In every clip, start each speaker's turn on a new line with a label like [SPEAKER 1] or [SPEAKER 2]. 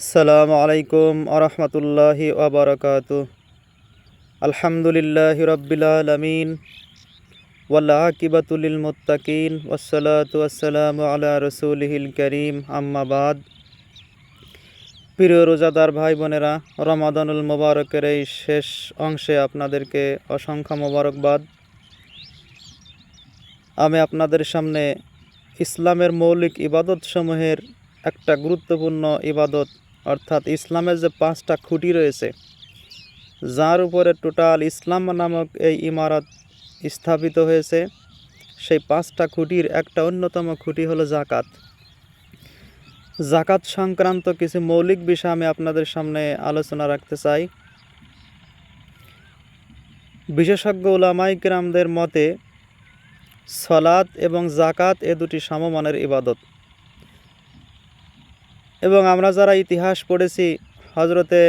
[SPEAKER 1] আসসালামু আলাইকুম আরহামতুল্লাহি ওবরকাত আলহামদুলিল্লাহ রব্বিল আলমিন। ওয়াল্লাকিবাতুলিল মুত্তাকিন। ওয়াসসালাতু ওয়াসসালামু আলা রসুলহিল করিম। আম্মাবাদ প্রিয় রোজাদার ভাই বোনেরা রমাদানুল মোবারকের এই শেষ অংশে আপনাদেরকে অসংখ্য মোবারকবাদ। আমি আপনাদের সামনে ইসলামের মৌলিক ইবাদতসমূহের একটা গুরুত্বপূর্ণ ইবাদত অর্থাৎ ইসলামের যে পাঁচটা খুঁটি রয়েছে, যার উপরে টোটাল ইসলাম নামক এই ইমারত স্থাপিত হয়েছে, সেই পাঁচটা খুঁটির একটা অন্যতম খুঁটি হলো জাকাত জাকাত সংক্রান্ত কিছু মৌলিক বিষয় আমি আপনাদের সামনে আলোচনা রাখতে চাই। বিশেষজ্ঞ উলামাই কিরামদের মতে সলাদ এবং জাকাত এ দুটি সমমানের ইবাদত। এবং আমরা যারা ইতিহাস পড়েছি হজরতে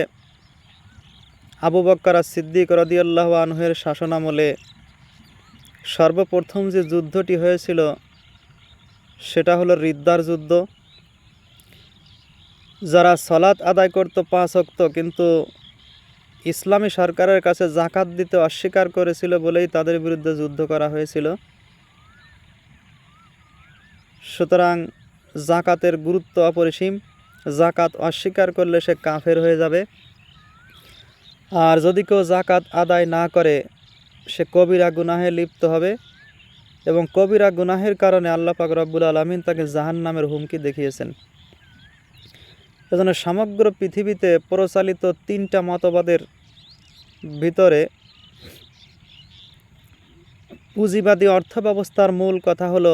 [SPEAKER 1] আবু বক্কর সিদ্দিক রদিয়াল্লাহ আনহের শাসনামলে সর্বপ্রথম যে যুদ্ধটি হয়েছিল, সেটা হলো রিদ্দার যুদ্ধ। যারা সলাৎ আদায় করত পাঁচ অক্ত কিন্তু ইসলামী সরকারের কাছে জাকাত দিতে অস্বীকার করেছিল বলেই তাদের বিরুদ্ধে যুদ্ধ করা হয়েছিল। সুতরাং জাকাতের গুরুত্ব অপরিসীম। জাকাত অস্বীকার করলে সে কাফের হয়ে যাবে। আর যদি কেউ জাকাত আদায় না করে, সে কবিরা গুনাহে লিপ্ত হবে এবং কবিরা গুনাহের কারণে আল্লাহ পাক রব্বুল আলমিন তাকে জাহান নামের হুমকি দেখিয়েছেন। এজন্য সমগ্র পৃথিবীতে প্রচালিত তিনটা মতবাদের ভিতরে পুঁজিবাদী অর্থ ব্যবস্থার মূল কথা হলো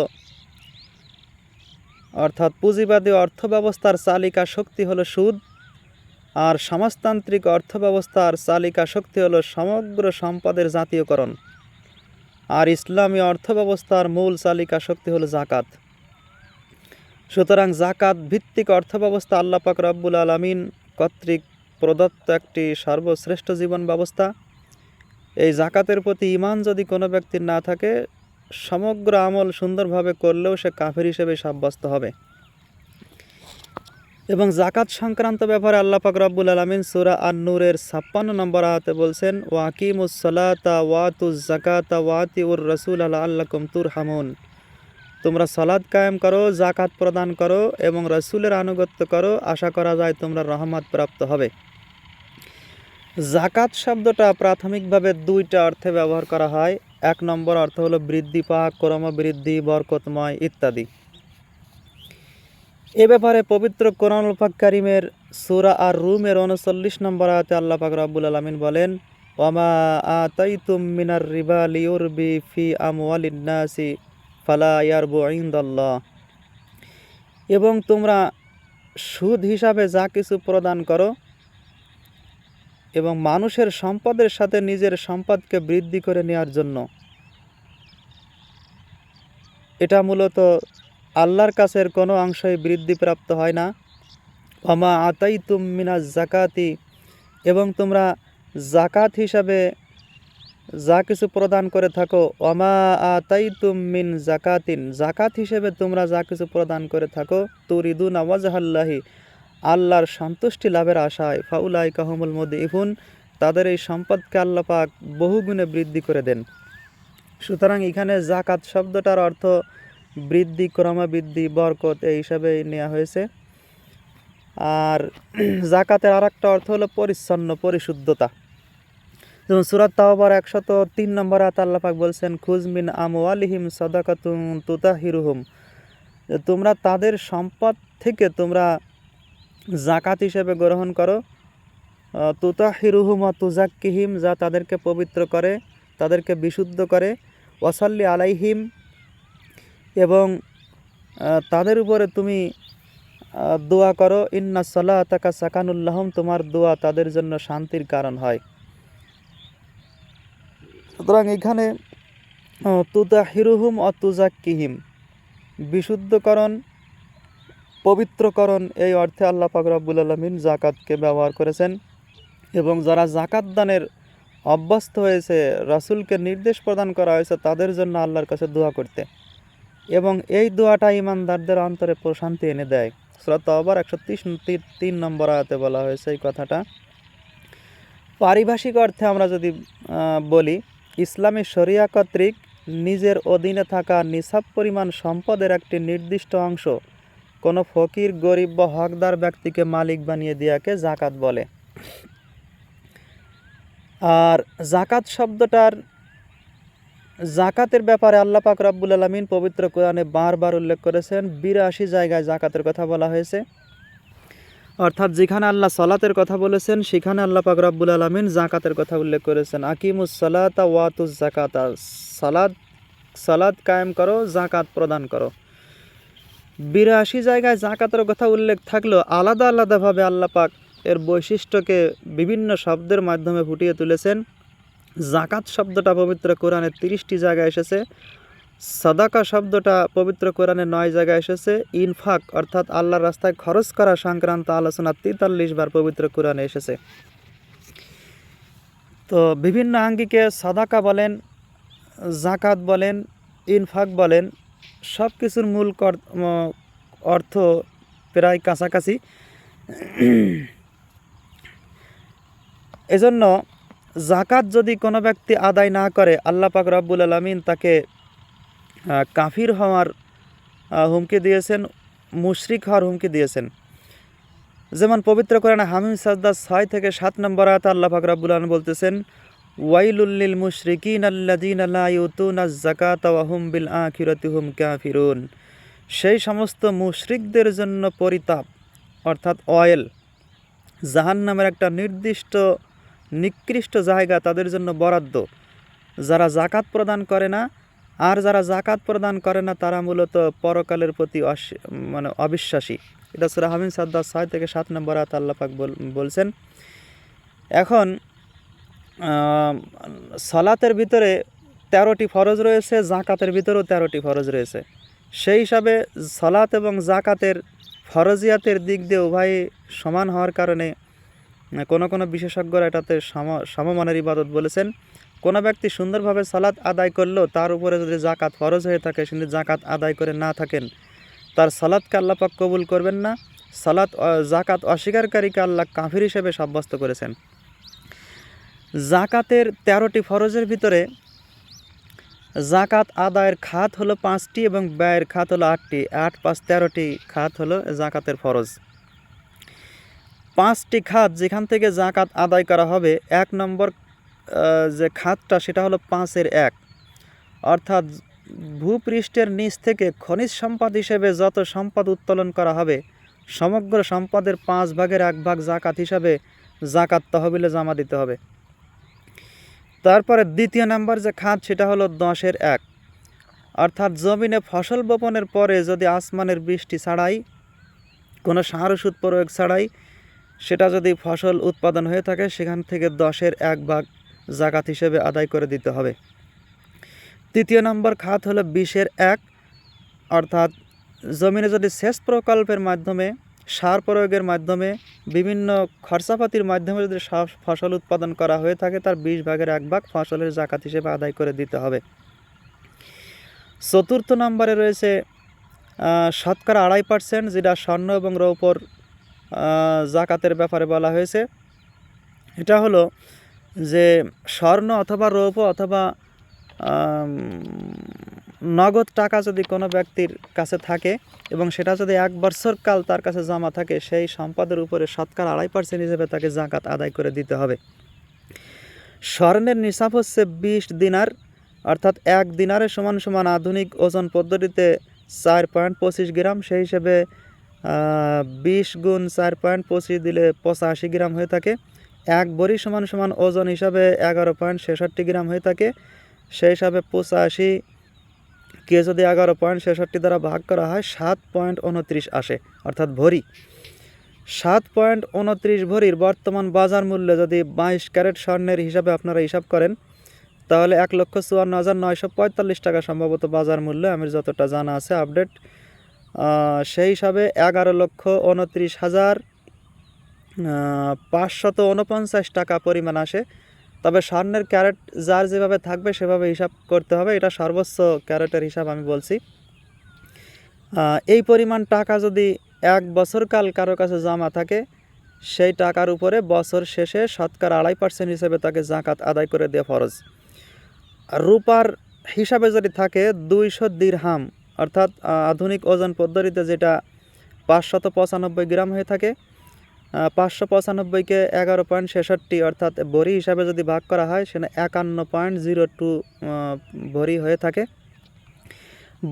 [SPEAKER 1] অর্থাৎ পুঁজিবাদী অর্থব্যবস্থার চালিকা শক্তি হলো সুদ, আর সমাজতান্ত্রিক অর্থব্যবস্থার চালিকা শক্তি হলো সমগ্র সম্পদের জাতীয়করণ। আর ইসলামী অর্থব্যবস্থার মূল চালিকা শক্তি হলো জাকাত। সুতরাং জাকাত ভিত্তিক অর্থব্যবস্থা আল্লাহ পাক রব্বুল আলমিন কর্তৃক প্রদত্ত একটি সর্বশ্রেষ্ঠ জীবন ব্যবস্থা। এই জাকাতের প্রতি ইমান যদি কোনো ব্যক্তির না থাকে সমগ্র আমল সুন্দরভাবে করলেও সে কাফের হিসেবে সাব্যস্ত হবে। এবং জাকাত সংক্রান্ত ব্যাপারে আল্লাহ পাক রব্বুল আলমিন সুরা আন নূরের ছাপ্পান্ন নম্বর আহাতে বলছেন ওয়াকিমুসলাতা ওয়াতুজ জাকাতা ওয়াতি উর রসুল আল্লাহ আল্লাকুম তুর হামুন তোমরা সলাদ কায়েম করো জাকাত প্রদান করো এবং রসুলের আনুগত্য করো, আশা করা যায় তোমরা রহমত প্রাপ্ত হবে। জাকাত শব্দটা প্রাথমিকভাবে দুইটা অর্থে ব্যবহার করা হয়। এক নম্বর অর্থ হলো বৃদ্ধি পাক, ক্রমবৃদ্ধি, বরকতময় ইত্যাদি। এ ব্যাপারে পবিত্র কোরআনুল পাক কারিমের সুরা আর রুমের উনচল্লিশ নম্বর আয়াতে আল্লাহ পাক রাব্বুল আলামিন বলেন আতাইতুম মিনার রিবা লিউরবি ফি আমওয়ালিন নাসি ফালা ইয়ারবু ইনদাল্লাহ। এবং তোমরা সুদ হিসাবে যা কিছু প্রদান করো এবং মানুষের সম্পদের সাথে নিজের সম্পদকে বৃদ্ধি করে নেওয়ার জন্য। এটা মূলত আল্লাহর কাছের কোনো অংশই বৃদ্ধিপ্রাপ্ত হয় না। অমা আতাই মিনা জাকাতি এবং তোমরা জাকাত হিসাবে যা কিছু প্রদান করে থাকো অমা আতাই মিন জাকাতিন জাকাত হিসেবে তোমরা যা কিছু প্রদান করে থাকো, তুরিদুন আওয়াজাহাল্লাহি আল্লাহর সন্তুষ্টি লাভের আশায় ফাউলাই কাহমুল মদ ইফুন তাদের এই সম্পদকে আল্লাহ পাক বহুগুণে বৃদ্ধি করে দেন। সুতরাং এখানে জাকাত শব্দটার অর্থ বৃদ্ধি, ক্রমবৃদ্ধি, বরকত, এই হিসাবে নেওয়া হয়েছে। আর জাকাতের আর একটা অর্থ হলো পরিচ্ছন্ন, পরিশুদ্ধতা। যেমন সুরাত তাওবার একশত তিন নম্বর আত আল্লাপাক বলছেন খুজমিন আমওয়ালিহিম সদাকাতুম তুতাহিরুহুম। তোমরা তাদের সম্পদ থেকে তোমরা জাকাত হিসেবে গ্রহণ করো। তুতাহিরুহুম তুজাক্কিহিম, যা তাদেরকে পবিত্র করে, তাদেরকে বিশুদ্ধ করে। ওয়াসাল্লি আলাইহিম, এবং তাদের উপরে তুমি দোয়া করো। ইন্না সাল্লাহ তাকা সাকানুল্লাহম তোমার দোয়া তাদের জন্য শান্তির কারণ হয়। সুতরাং এখানে তুতা হিরুহুম অতুজাক্কিহিম বিশুদ্ধকরণ পবিত্রকরণ, এই অর্থে আল্লাহ পাক রব্বুল আলমিন জাকাতকে ব্যবহার করেছেন এবং যারা জাকাত দানের অভ্যস্ত হয়েছে, রাসুলকে নির্দেশ প্রদান করা হয়েছে, তাদের জন্য আল্লাহর কাছে দোয়া করতে। এবং এই দোয়াটা ইমানদারদের অন্তরে প্রশান্তি এনে দেয়। শ্রত আবার একশো তিন নম্বর আয়াতে বলা হয়েছে এই কথাটা। পারিভাষিক অর্থে আমরা যদি বলি, ইসলামী শরিয়া কর্তৃক নিজের অধীনে থাকা নিসাব পরিমাণ সম্পদের একটি নির্দিষ্ট অংশ কোনো ফকির, গরিব বা হকদার ব্যক্তিকে মালিক বানিয়ে দেওয়াকে জাকাত বলে। আর জাকাত শব্দটার জাকাতের ব্যাপারে আল্লাহ পাক রব্বুল আলমিন পবিত্র কোরআনে বারবার উল্লেখ করেছেন, বিরাশি জায়গায় জাকাতের কথা বলা হয়েছে। অর্থাৎ যেখানে আল্লাহ সালাতের কথা বলেছেন, সেখানে আল্লাহ পাক রব্বুল আলমিন জাকাতের কথা উল্লেখ করেছেন। আকিমুস সালাতা ওয়াতুস জাকাতা সালাদ সালাদ কায়েম করো জাকাত প্রদান করো। বিরাশি জায়গায় জাকাতের কথা উল্লেখ থাকলেও আলাদা আলাদাভাবে আল্লাপাক এর বৈশিষ্ট্যকে বিভিন্ন শব্দের মাধ্যমে ফুটিয়ে তুলেছেন। জাকাত শব্দটা পবিত্র কোরআনে তিরিশটি জায়গায় এসেছে। সাদাকা শব্দটা পবিত্র কোরআনে নয় জায়গায় এসেছে। ইনফাক অর্থাৎ আল্লাহর রাস্তায় খরচ করা সংক্রান্ত আলোচনা তেতাল্লিশ বার পবিত্র কোরআনে এসেছে। তো বিভিন্ন আঙ্গিকে সাদাকা বলেন, জাকাত বলেন, ইনফাক বলেন সব কিছুর মূল অর্থ প্রায় কাছাকাছি। এজন্য জাকাত যদি কোনো ব্যক্তি আদায় না করে, আল্লাহ পাক রব্বুল আলমিন তাকে কাফির হওয়ার হুমকি দিয়েছেন, মুশরিক হওয়ার হুমকি দিয়েছেন। যেমন পবিত্র কোরআনে হামিম সাজদা ছয় থেকে সাত নম্বর আয়াত আল্লাহ পাক রব্বুল আলম বলতেছেন ওয়াইলুল্লিল মুশরিকিন আল্লাদিন আল্লাহ ইউতুন জাকাত ওয়াহুম বিল আখিরাতি হুম কাফিরুন। সেই সমস্ত মুশরিকদের জন্য পরিতাপ, অর্থাৎ অয়েল জাহান নামের একটা নির্দিষ্ট, নিকৃষ্ট জায়গা তাদের জন্য বরাদ্দ। যারা জাকাত প্রদান করে না, আর যারা জাকাত প্রদান করে না, তারা মূলত পরকালের প্রতি মানে অবিশ্বাসী। এটা সুরা হামিম সাদ্দা ছয় থেকে সাত নম্বর আয়াত আল্লাহ পাক বল- বলছেন। এখন সালাতের ভিতরে তেরোটি ফরজ রয়েছে জাকাতের ভিতরেও তেরোটি ফরজ রয়েছে। সেই হিসাবে সালাত এবং জাকাতের ফরজিয়াতের দিক দিয়ে উভয় সমান হওয়ার কারণে কোনো কোনো বিশেষজ্ঞরা এটাতে সম, সমমানের ইবাদত বলেছেন। কোনো ব্যক্তি সুন্দরভাবে সালাত আদায় করলেও তার উপরে যদি জাকাত ফরজ হয়ে থাকে কিন্তু জাকাত আদায় করে না থাকেন, তার সালাদকে আল্লাপাক কবুল করবেন না। সালাত জাকাত অস্বীকারীকে আল্লাহ কাফির হিসেবে সাব্যস্ত করেছেন। জাকাতের তেরোটি ফরজের ভিতরে জাকাত আদায়ের খাত হলো পাঁচটি এবং ব্যয়ের খাত হলো আটটি। আট পাঁচ তেরোটি খাত হলো জাকাতের ফরজ। পাঁচটি খাত যেখান থেকে জাকাত আদায় করা হবে, এক নম্বর যে খাতটা সেটা হলো পাঁচের এক। অর্থাৎ ভূপৃষ্ঠের নিচ থেকে খনিজ সম্পদ হিসেবে যত সম্পদ উত্তোলন করা হবে, সমগ্র সম্পদের পাঁচ ভাগের এক ভাগ জাকাত হিসাবে জাকাত তহবিলে জমা দিতে হবে। তারপরে দ্বিতীয় নাম্বার যে খাত সেটা হলো দশের এক। অর্থাৎ জমিনে ফসল বপনের পরে যদি আসমানের বৃষ্টি ছাড়াই, কোনো সার ওষুধ প্রয়োগ ছাড়াই, সেটা যদি ফসল উৎপাদন হয়ে থাকে, সেখান থেকে দশের এক ভাগ জাকাত হিসেবে আদায় করে দিতে হবে। তৃতীয় নম্বর খাত হলো বিশের এক। অর্থাৎ জমিনে যদি সেচ প্রকল্পের মাধ্যমে সার প্রয়োগের মাধ্যমে বিভিন্ন খরচাপাতির মাধ্যমে যদি ফসল উৎপাদন করা হয়ে থাকে, তার বিশ ভাগের এক ভাগ ফসলের জাকাত হিসেবে আদায় করে দিতে হবে। চতুর্থ নম্বরে রয়েছে শতকরা আড়াই পার্সেন্ট, যেটা স্বর্ণ এবং রৌপর জাকাতের ব্যাপারে বলা হয়েছে। এটা হলো যে স্বর্ণ অথবা রৌপ অথবা নগদ টাকা যদি কোনো ব্যক্তির কাছে থাকে এবং সেটা যদি এক বছর কাল তার কাছে জমা থাকে, সেই সম্পদের উপরে শতকরা আড়াই পার্সেন্ট হিসেবে তাকে জাকাত আদায় করে দিতে হবে। স্বর্ণের নিসাব হচ্ছে বিশ দিনার, অর্থাৎ এক দিনারের সমান সমান আধুনিক ওজন পদ্ধতিতে চার পয়েন্ট পঁচিশ গ্রাম, সেই হিসেবে বিশ গুণ চার পয়েন্ট পঁচিশ দিলে পঁচাশি গ্রাম হয়ে থাকে। এক বড়ি সমান সমান ওজন হিসাবে এগারো পয়েন্ট ছেষট্টি গ্রাম হয়ে থাকে। সেই হিসাবে পঁচাশি কে যদি এগারো পয়েন্ট ছেষট্টি দ্বারা ভাগ করা হয়, সাত পয়েন্ট উনত্রিশ আসে, অর্থাৎ ভরি। সাত পয়েন্ট উনত্রিশ ভরির বর্তমান বাজার মূল্য যদি বাইশ ক্যারেট স্বর্ণের হিসাবে আপনারা হিসাব করেন, তাহলে এক লক্ষ চুয়ান্ন হাজার নয়শো পঁয়তাল্লিশ টাকা সম্ভবত বাজার মূল্য, আমার যতটা জানা আছে আপডেট। সেই হিসাবে এগারো লক্ষ উনত্রিশ হাজার পাঁচশত উনপঞ্চাশ টাকা পরিমাণ আসে। তবে স্বর্ণের ক্যারেট যার যেভাবে থাকবে সেভাবে হিসাব করতে হবে। এটা সর্বোচ্চ ক্যারেটের হিসাব আমি বলছি। এই পরিমাণ টাকা যদি এক বছরকাল কারও কাছে জমা থাকে, সেই টাকার উপরে বছর শেষে শতকরা আড়াই পার্সেন্ট হিসেবে তাকে জাকাত আদায় করে দেওয়া ফরজ। রূপার হিসাবে যদি থাকে দুইশো দিরহাম, অর্থাৎ আধুনিক ওজন পদ্ধতিতে যেটা পাঁচশত পঁচানব্বই গ্রাম হয়ে থাকে পাঁচশো পঁচানব্বইকে এগারো পয়েন্ট ছেষট্টি, অর্থাৎ ভরি হিসাবে যদি ভাগ করা হয়, সেখানে একান্ন পয়েন্ট জিরো টু ভরি হয়ে থাকে।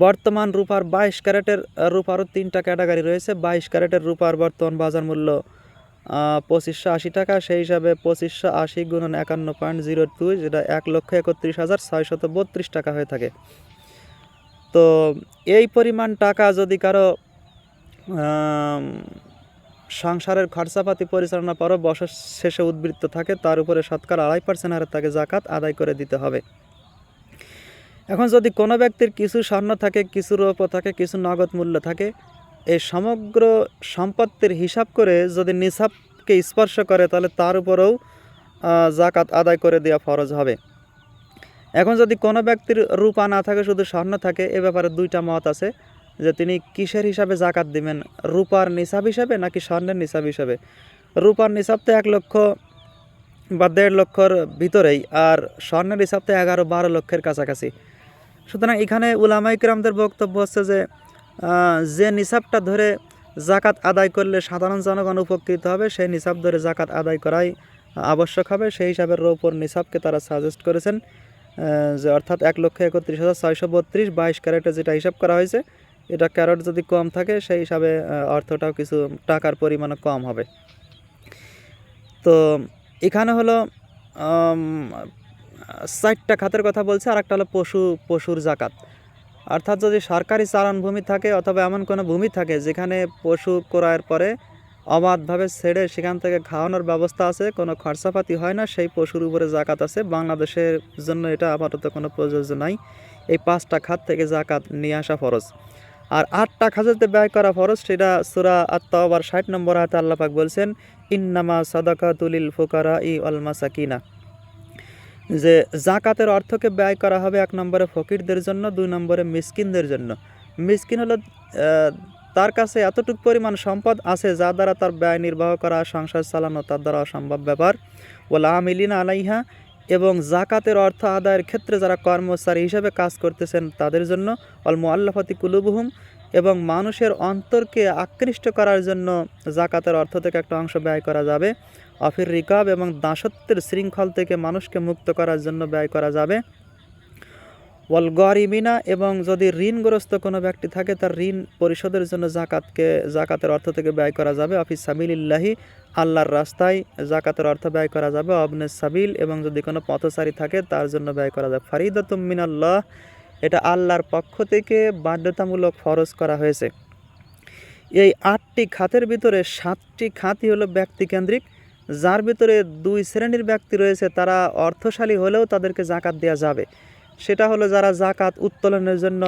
[SPEAKER 1] বর্তমান রূপার বাইশ ক্যারেটের রূপারও তিনটা ক্যাটাগরি রয়েছে। বাইশ ক্যারেটের রূপার বর্তমান বাজার মূল্য পঁচিশশো আশি টাকা। সেই হিসাবে পঁচিশশো আশি গুণন একান্ন পয়েন্ট জিরো টু, যেটা এক লক্ষ একত্রিশ হাজার ছয়শত বত্রিশ টাকা হয়ে থাকে। তো এই পরিমাণ টাকা যদি কারও সংসারের খরচাপাতি পরিচালনা পরও বছর শেষে উদ্বৃত্ত থাকে, তার উপরে শতকরা আড়াই পার্সেন্ট হারে তাকে জাকাত আদায় করে দিতে হবে। এখন যদি কোনো ব্যক্তির কিছু স্বর্ণ থাকে, কিছু রৌপ্য থাকে, কিছু নগদ মূল্য থাকে, এই সমগ্র সম্পত্তির হিসাব করে যদি নিসাবকে স্পর্শ করে, তাহলে তার উপরেও জাকাত আদায় করে দেওয়া ফরজ হবে। এখন যদি কোনো ব্যক্তির রূপা না থাকে, শুধু স্বর্ণ থাকে, এ ব্যাপারে দুইটা মত আছে। যে তিনি কিসের হিসাবে জাকাত দিবেন? রূপার নিসাব হিসাবে নাকি স্বর্ণের নিসাব হিসাবে? রূপার নিসাব তো এক লক্ষ বা দেড় লক্ষর ভিতরেই, আর স্বর্ণের হিসাব তো এগারো বারো লক্ষের কাছাকাছি। সুতরাং এখানে উলামাই কিরামদের বক্তব্য হচ্ছে যে যে নিসাবটা ধরে জাকাত আদায় করলে সাধারণ জনগণ উপকৃত হবে, সেই নিসাব ধরে জাকাত আদায় করাই আবশ্যক হবে। সেই হিসাবে রৌপর নিসাবকে তারা সাজেস্ট করেছেন যে অর্থাৎ এক লক্ষ একত্রিশ হাজার ছয়শো বত্রিশ বাইশ ক্যারেটে যেটা হিসাব করা হয়েছে এটা ক্যারেট যদি কম থাকে, সেই হিসাবে অর্থটাও কিছু টাকার পরিমাণও কম হবে। তো এখানে হলো চারটা খাতের কথা বলছে আর একটা হলো পশু, পশুর জাকাত। অর্থাৎ যদি সরকারি চারণ ভূমি থাকে অথবা এমন কোনো ভূমি থাকে যেখানে পশু ক্রয়ের পরে অবাধভাবে ছেড়ে সেখান থেকে খাওয়ানোর ব্যবস্থা আছে, কোনো খরচাপাতি হয় না, সেই পশুর উপরে জাকাত আছে। বাংলাদেশের জন্য এটা আপাতত কোনো প্রযোজ্য নাই। এই পাঁচটা খাত থেকে জাকাত নিয়ে আসা ফরজ। আর আটটা খাজাতে ব্যয় করা ফরজ, সেটা সুরা আত্মাবার ষাট নম্বর হাতে আল্লাপাক বলছেন, ইন্নামা সাদাকা তুলিল ফোকারা ই অল সাকিনা যে জাকাতের অর্থকে ব্যয় করা হবে এক নম্বরে ফকিরদের জন্য, দুই নম্বরে মিসকিনদের জন্য। মিসকিন হলো তার কাছে এতটুকু পরিমাণ সম্পদ আছে যা দ্বারা তার ব্যয় নির্বাহ করা, সংসার চালানো তার দ্বারা অসম্ভব ব্যাপার। ওলা আমিলিনা আলাইহা এবং জাকাতের অর্থ আদায়ের ক্ষেত্রে যারা কর্মচারী হিসেবে কাজ করতেছেন, তাদের জন্য অল মোয়াল্লাফতি কুলুবহুম এবং মানুষের অন্তরকে আকৃষ্ট করার জন্য জাকাতের অর্থ থেকে একটা অংশ ব্যয় করা যাবে। অফির রিকাব এবং দাসত্বের শৃঙ্খল থেকে মানুষকে মুক্ত করার জন্য ব্যয় করা যাবে। ওয়াল গরিমিনা এবং যদি ঋণগ্রস্ত কোনো ব্যক্তি থাকে, তার ঋণ পরিশোধের জন্য জাকাতকে, জাকাতের অর্থ থেকে ব্যয় করা যাবে। অফিস সাবিলিল্লাহি, আল্লাহর রাস্তায় জাকাতের অর্থ ব্যয় করা যাবে। অবনে সাবিল এবং যদি কোনো পথচারী থাকে, তার জন্য ব্যয় করা যাবে। ফারিদাতুম মিনাল্লাহ, এটা আল্লাহর পক্ষ থেকে বাধ্যতামূলক ফরজ করা হয়েছে। এই আটটি খাতের ভিতরে সাতটি খাতই হলো ব্যক্তিকেন্দ্রিক যার ভিতরে দুই শ্রেণির ব্যক্তি রয়েছে, তারা অর্থশালী হলেও তাদেরকে জাকাত দেওয়া যাবে। সেটা হলো যারা জাকাত উত্তোলনের জন্য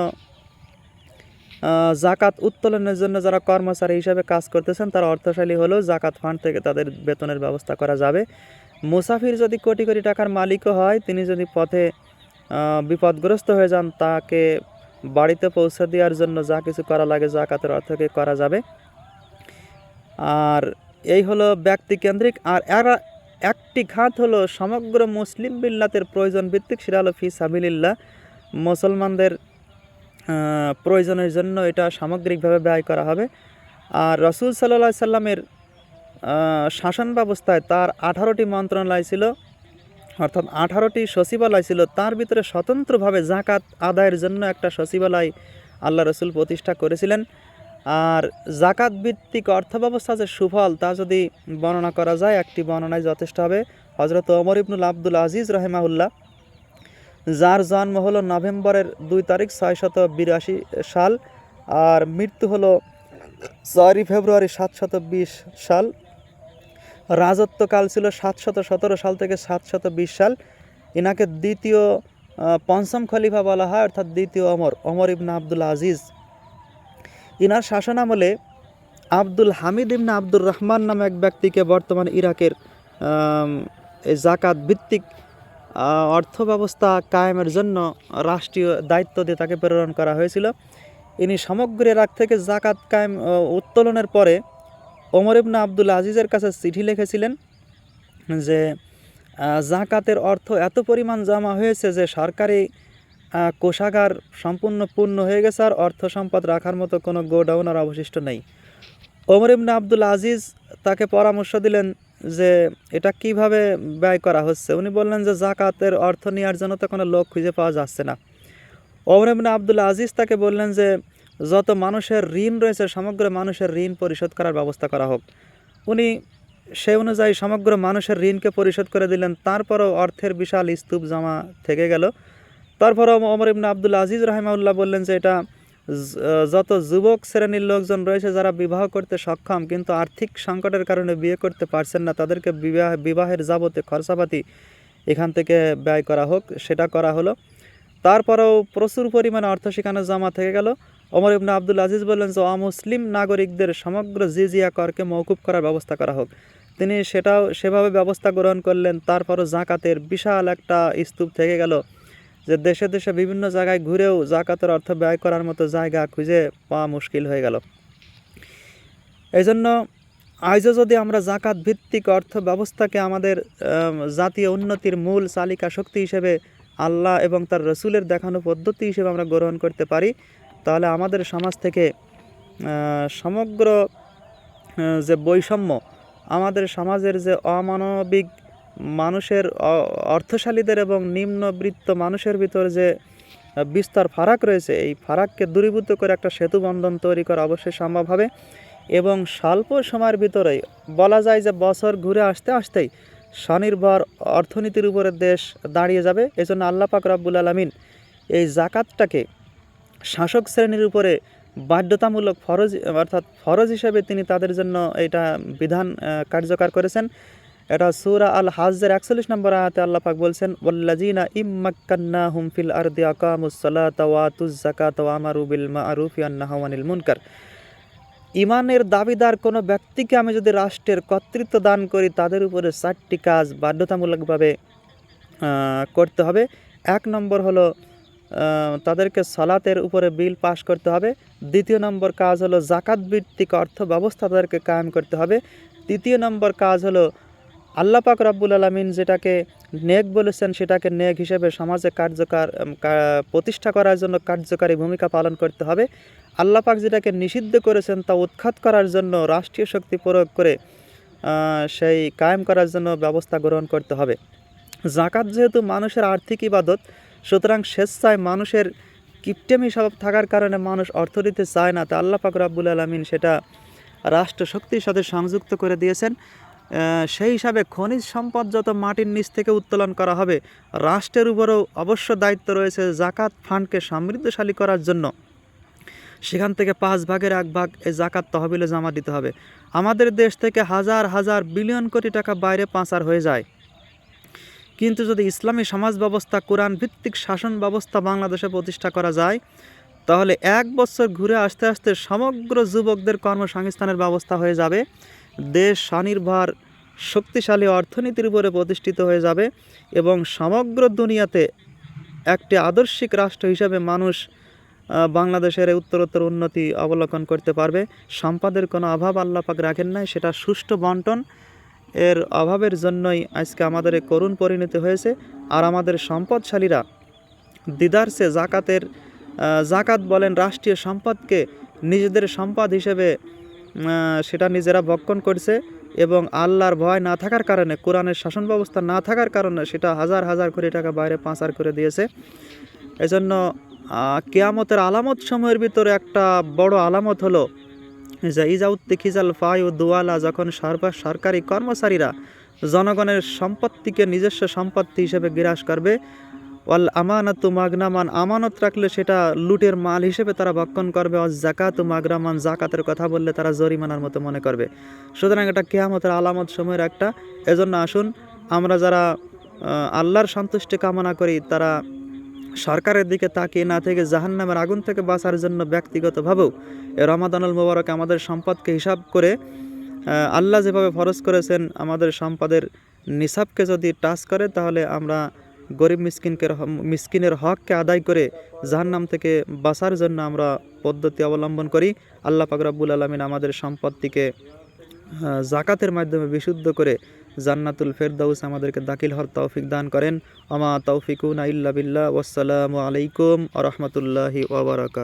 [SPEAKER 1] জাকাত উত্তোলনের জন্য যারা কর্মচারী হিসাবে কাজ করতেছেন, তারা অর্থশালী হলেও জাকাত ফান্ড থেকে তাদের বেতনের ব্যবস্থা করা যাবে। মুসাফির যদি কোটি কোটি টাকার মালিকও হয়, তিনি যদি পথে বিপদগ্রস্ত হয়ে যান, তাকে বাড়িতে পৌঁছে দেওয়ার জন্য যা কিছু করা লাগে জাকাতের অর্থকে করা যাবে। আর এই হলো ব্যক্তিকেন্দ্রিক আর এরা একটি খাত হলো সমগ্র মুসলিম বিল্লাতের প্রয়োজন ভিত্তিক সেটা হলো ফি সাবিলিল্লাহ। মুসলমানদের প্রয়োজনের জন্য এটা সামগ্রিকভাবে ব্যয় করা হবে। আর রসুল সাল্লাহ সাল্লামের শাসন ব্যবস্থায় তার আঠারোটি মন্ত্রণালয় ছিল, অর্থাৎ আঠারোটি সচিবালয় ছিল, তার ভিতরে স্বতন্ত্রভাবে জাকাত আদায়ের জন্য একটা সচিবালয় আল্লাহ রসুল প্রতিষ্ঠা করেছিলেন। আর জাকাত ভিত্তিক অর্থব্যবস্থা যে সুফল, তা যদি বর্ণনা করা যায়, একটি বর্ণনায় যথেষ্ট হবে। হজরত ওমর ইবনুল আব্দুল আজিজ রহেমাউল্লাহ যার জন্ম হলো নভেম্বরের দুই তারিখ ছয়শত বিরাশি সাল আর মৃত্যু হলো চারই ফেব্রুয়ারি সাতশত বিশ সাল। রাজত্বকাল ছিল সাতশত সতেরো সাল থেকে সাতশত বিশ সাল। ইনাকে দ্বিতীয় পঞ্চম খলিফা বলা হয়, অর্থাৎ দ্বিতীয় অমর অমর ইবনা আব্দুল আজিজ। ইনার শাসনামলে আব্দুল হামিদ ইবনা আব্দুর রহমান নামে এক ব্যক্তিকে বর্তমান ইরাকের জাকাত ভিত্তিক অর্থ ব্যবস্থা কায়েমের জন্য রাষ্ট্রীয় দায়িত্ব দিয়ে তাকে প্রেরণ করা হয়েছিল। ইনি সমগ্র ইরাক থেকে জাকাত কায়েম উত্তোলনের পরে ওমর ইবনা আব্দুল আজিজের কাছে চিঠি লিখেছিলেন যে জাকাতের অর্থ এত পরিমাণ জমা হয়েছে যে সরকারি কোষাগার সম্পূর্ণ পূর্ণ হয়ে গেছে আর অর্থ সম্পদ রাখার মতো কোনো গোডাউন আর অবশিষ্ট নেই। ওমর ইবনে আব্দুল আজিজ তাকে পরামর্শ দিলেন যে এটা কীভাবে ব্যয় করা হচ্ছে। উনি বললেন যে জাকাতের অর্থ নেওয়ার জন্য তো কোনো লোক খুঁজে পাওয়া যাচ্ছে না। ওমর ইবনে আব্দুল আজিজ তাকে বললেন যে যত মানুষের ঋণ রয়েছে, সমগ্র মানুষের ঋণ পরিশোধ করার ব্যবস্থা করা হোক। উনি সেই অনুযায়ী সমগ্র মানুষের ঋণকে পরিশোধ করে দিলেন। তারপরও অর্থের বিশাল স্তূপ জমা থেকে গেল। তারপরও ওমর ইবনে আবদুল আজিজ রহমাউল্লাহ বললেন যে এটা যত যুবক শ্রেণির লোকজন রয়েছে যারা বিবাহ করতে সক্ষম, কিন্তু আর্থিক সংকটের কারণে বিয়ে করতে পারছেন না, তাদেরকে বিবাহ বিবাহের যাবতীয় খরচাপাতি এখান থেকে ব্যয় করা হোক, সেটা করা হলো। তারপরেও প্রচুর পরিমাণে অর্থ সেখানে জমা থেকে গেল। ওমর ইবনে আব্দুল আজিজ বললেন যে অমুসলিম নাগরিকদের সমগ্র জিজিয়া করকে মৌকুব করার ব্যবস্থা করা হোক। তিনি সেটাও সেভাবে ব্যবস্থা গ্রহণ করলেন, তারপরও জাকাতের বিশাল একটা স্তূপ থেকে গেল। যে দেশে দেশে বিভিন্ন জায়গায় ঘুরেও জাকাতের অর্থ ব্যয় করার মতো জায়গা খুঁজে পাওয়া মুশকিল হয়ে গেল। এই জন্য আজও যদি আমরা জাকাত ভিত্তিক অর্থ ব্যবস্থাকে আমাদের জাতীয় উন্নতির মূল চালিকা শক্তি হিসেবে আল্লাহ এবং তার রসুলের দেখানো পদ্ধতি হিসেবে আমরা গ্রহণ করতে পারি, তাহলে আমাদের সমাজ থেকে সমগ্র যে বৈষম্য, আমাদের সমাজের যে অমানবিক মানুষের অর্থশালীদের এবং নিম্নবৃত্ত মানুষের ভিতর যে বিস্তর ফারাক রয়েছে, এই ফারাককে দূরীভূত করে একটা সেতু বন্ধন তৈরি করা অবশ্যই সম্ভব হবে। এবং স্বল্প সময়ের ভিতরেই বলা যায় যে, বছর ঘুরে আসতে আসতেই স্বনির্ভর অর্থনীতির উপরে দেশ দাঁড়িয়ে যাবে। এজন্য আল্লাহ পাক রাব্বুল আলমিন এই জাকাতটাকে শাসক শ্রেণির উপরে বাধ্যতামূলক ফরজ, অর্থাৎ ফরজ হিসেবে তিনি তাদের জন্য এটা বিধান কার্যকর করেছেন। এটা সুরা আল হাজের একচল্লিশ নম্বর আয়াতে আল্লাহ পাক বলছেন ওয়াল্লাজিনা ইম্মাক্কান্না হুম ফিল আরদি যাকাতা ওয়া আমারু বিল মা'রুফি ওয়া নাহাউ আনিল মুনকার। ইমানের দাবিদার কোনো ব্যক্তিকে আমি যদি রাষ্ট্রের কর্তৃত্ব দান করি, তাদের উপরে চারটি কাজ বাধ্যতামূলকভাবে করতে হবে। এক নম্বর হলো তাদেরকে সালাতের উপরে বিল পাস করতে হবে। দ্বিতীয় নম্বর কাজ হলো জাকাত ভিত্তিক অর্থ ব্যবস্থা তাদেরকে কায়েম করতে হবে। তৃতীয় নম্বর কাজ হলো আল্লাহ পাক রাব্বুল আলমিন যেটাকে নেক বলেছেন, সেটাকে নেক হিসেবে সমাজে কার্যকর প্রতিষ্ঠা করার জন্য কার্যকারী ভূমিকা পালন করতে হবে। আল্লাহ পাক যেটাকে নিষিদ্ধ করেছেন তা উৎখাত করার জন্য রাষ্ট্রীয় শক্তি প্রয়োগ করে সেই কায়েম করার জন্য ব্যবস্থা গ্রহণ করতে হবে। জাকাত যেহেতু মানুষের আর্থিক ইবাদত, সুতরাং স্বেচ্ছায় মানুষের কিপটেমি স্বভাব থাকার কারণে মানুষ অর্থ দিতে চায় না, তা আল্লাহ পাক রাব্বুল আলমিন সেটা রাষ্ট্র শক্তির সাথে সংযুক্ত করে দিয়েছেন। সেই হিসাবে খনিজ সম্পদ যত মাটির নিচ থেকে উত্তোলন করা হবে, রাষ্ট্রের উপরেও অবশ্য দায়িত্ব রয়েছে জাকাত ফান্ডকে সমৃদ্ধশালী করার জন্য। সেখান থেকে পাঁচ ভাগের এক ভাগ এই জাকাত তহবিলে জমা দিতে হবে। আমাদের দেশ থেকে হাজার হাজার বিলিয়ন কোটি টাকা বাইরে পাচার হয়ে যায়। কিন্তু যদি ইসলামী সমাজ ব্যবস্থা, কোরআন ভিত্তিক শাসন ব্যবস্থা বাংলাদেশে প্রতিষ্ঠা করা যায়, তাহলে এক বছর ঘুরে আসতে আসতে সমগ্র যুবকদের কর্মসংস্থানের ব্যবস্থা হয়ে যাবে। দেশ স্বনির্ভর, শক্তিশালী অর্থনীতির উপরে প্রতিষ্ঠিত হয়ে যাবে এবং সমগ্র দুনিয়াতে একটি আদর্শিক রাষ্ট্র হিসাবে মানুষ বাংলাদেশের উত্তরোত্তর উন্নতি অবলোকন করতে পারবে। সম্পদের কোনো অভাব আল্লাহ পাক রাখেন নাই, সেটা সুষ্ঠু বন্টন। এর অভাবের জন্যই আজকে আমাদের করুণ পরিণতি হয়েছে। আর আমাদের সম্পদশালীরা দিদারসে জাকাতের জাকাত বলেন রাষ্ট্রীয় সম্পদকে নিজেদের সম্পদ হিসেবে সেটা নিজেরা ভক্ষণ করছে এবং আল্লাহর ভয় না থাকার কারণে, কোরআনের শাসন ব্যবস্থা না থাকার কারণে সেটা হাজার হাজার কোটি টাকা বাইরে পাচার করে দিয়েছে। এজন্য কেয়ামতের আলামত সময়ের ভিতরে একটা বড় আলামত হলো যে ইজাউদ্দি খিজাল ফাই ও দুয়ালা যখন সরকারি কর্মচারীরা জনগণের সম্পত্তিকে নিজস্ব সম্পত্তি হিসেবে গ্রাস করবে ওয়াল আমানাতু মাগনামান, আমানত রাখলে সেটা লুটের মাল হিসেবে তারা ভক্ষণ করবে অজ জাকাতু মাগরামান জাকাতের কথা বললে তারা জরিমানার মতো মনে করবে। সুতরাং এটা কেয়ামতের আলামত সময়ের একটা। এজন্য আসুন, আমরা যারা আল্লাহর সন্তুষ্টি কামনা করি, তারা সরকারের দিকে তাকিয়ে না থেকে জাহান্নামের আগুন থেকে বাঁচার জন্য ব্যক্তিগতভাবেও রমাদানুল মোবারক আমাদের সম্পদকে হিসাব করে আল্লাহ যেভাবে ফরজ করেছেন, আমাদের সম্পদের নিসাবকে যদি টাচ করে, তাহলে আমরা গরিব মিসকিনকে মিসকিনের হককে আদায় করে জাহান্নাম থেকে বাঁচার জন্য আমরা পদ্ধতি অবলম্বন করি। আল্লাহ পাক রব্বুল আলমিন আমাদের সম্পত্তিকে জাকাতের মাধ্যমে বিশুদ্ধ করে জান্নাতুল ফেরদাউস আমাদেরকে দাখিল হর তৌফিক দান করেন। আমা তৌফিকুন আইল্লা বিল্লাহ। ওয়াসসালামু আলাইকুম আ রহমতুল্লাহি ওবরাকাত